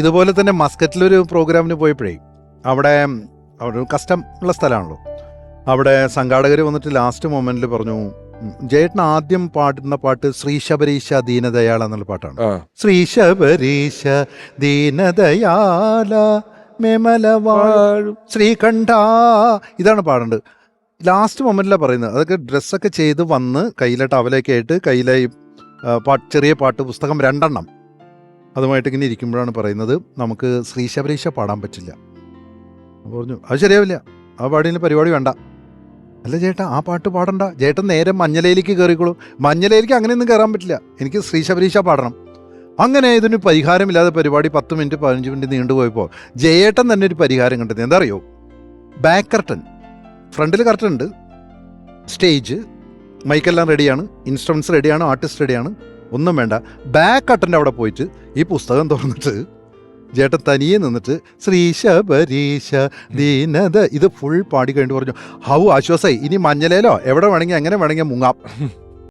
ഇതുപോലെ തന്നെ മസ്കറ്റിലൊരു പ്രോഗ്രാമിന് പോയപ്പോഴേ അവിടെ അവിടെ ഒരു കസ്റ്റം ഉള്ള സ്ഥലമാണല്ലോ. അവിടെ സംഘാടകർ വന്നിട്ട് ലാസ്റ്റ് മൊമെന്റിൽ പറഞ്ഞു ജയേട്ടൻ ആദ്യം പാടുന്ന പാട്ട് ശ്രീശബരീശ ദീനദയാള എന്നുള്ള പാട്ടാണ്. ശ്രീശബരീശ ദീനദയാല മെമലവാഴും ശ്രീകണ്ഠ ഇതാണ് പാടേണ്ടത് ലാസ്റ്റ് മൊമെന്റിലാണ് പറയുന്നത്. അതൊക്കെ ഡ്രസ്സൊക്കെ ചെയ്ത് വന്ന് കയ്യിലെ ടവലൊക്കെ ആയിട്ട് കയ്യിലെ ചെറിയ പാട്ട് പുസ്തകം രണ്ടെണ്ണം. അതുമായിട്ട് ഇങ്ങനെ ഇരിക്കുമ്പോഴാണ് പറയുന്നത് നമുക്ക് ശ്രീശബരീശ പാടാൻ പറ്റില്ല. പറഞ്ഞു അത് ശരിയാവില്ല. ആ പാടിന് പരിപാടി വേണ്ട. അല്ല ചേട്ടാ ആ പാട്ട് പാടണ്ട. ചേട്ടൻ നേരെ മഞ്ഞലയിലേക്ക് കയറിക്കോളൂ മഞ്ഞലയിലേക്ക് അങ്ങനെയൊന്നും കയറാൻ പറ്റില്ല. എനിക്ക് ശ്രീശബരീശ പാടണം. അങ്ങനെ ഇതിന് പരിഹാരമില്ലാതെ പരിപാടി പത്ത് മിനിറ്റ് പതിനഞ്ച് മിനിറ്റ് നീണ്ടുപോയപ്പോൾ ജയേട്ടൻ തന്നെ ഒരു പരിഹാരം കണ്ടത് എന്താ അറിയോ ബാക്ക് കർട്ടൻ. ഫ്രണ്ടിൽ കർട്ടൻ ഉണ്ട് സ്റ്റേജ്. മൈക്കെല്ലാം റെഡിയാണ്. ഇൻസ്ട്രുമെൻസ് റെഡിയാണ്. ആർട്ടിസ്റ്റ് റെഡിയാണ്. ഒന്നും വേണ്ട. ബാക്ക് കട്ടന്റെ അവിടെ പോയിട്ട് ഈ പുസ്തകം തുറന്നിട്ട് ചേട്ടൻ തനിയെ നിന്നിട്ട് ശ്രീശബരീശ ദീനത ഇത് ഫുൾ പാടി കഴിഞ്ഞിട്ട് പറഞ്ഞു. ഹൗ ആശ്വാസായി. ഇനി മഞ്ഞലേലോ? എവിടെ വേണമെങ്കിൽ എങ്ങനെ വേണമെങ്കിൽ മുങ്ങാം.